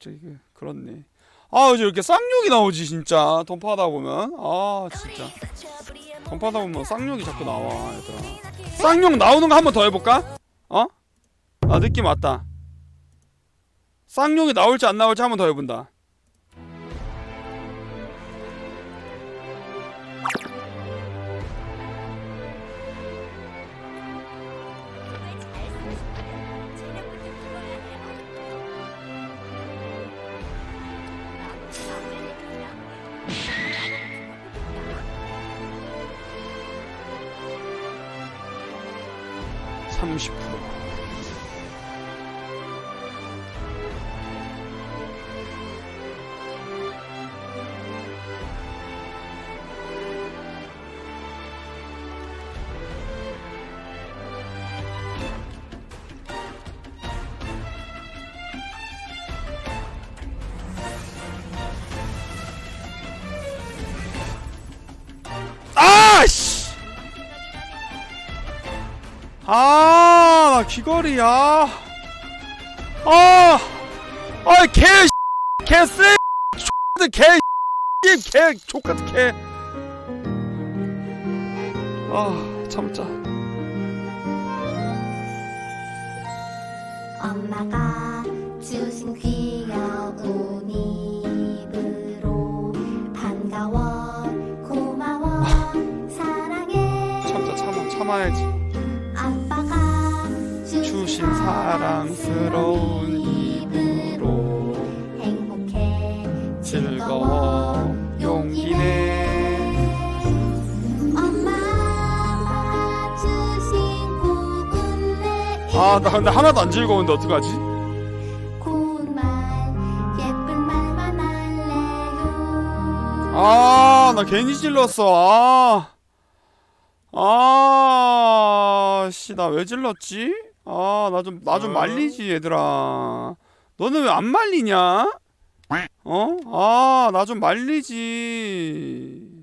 갑자기 그 그렇네. 아 이제 이렇게 쌍욕이 나오지 진짜 돈 파다 보면 아 진짜 돈 파다 보면 쌍욕이 자꾸 나와 얘들아. 쌍욕 나오는 거 한 번 더 해볼까? 어? 아 느낌 왔다. 쌍욕이 나올지 안 나올지 한 번 더 해본다. 삼십 프로. 아씨! 아, 나 귀걸이야. 아, 아, 개, 개 쓰, 개, 개, 족같은 개. 아, 참자. 엄마가 주신 귀여운 입으로 반가워 고마워 사랑해 참자, 참아, 참아야지. 주신 사랑스러운 입으로 행복해 즐거워 용기 내. 엄마가 주신 고운 내 아, 나 근데 하나도 안 즐거운데 어떡하지? 고운 말 예쁜 말만 할래요 아, 나 괜히 질렀어. 아. 아, 씨, 나 왜 질렀지? 아, 나 좀, 나 좀 말리지, 얘들아. 너는 왜 안 말리냐? 어? 아, 나 좀 말리지.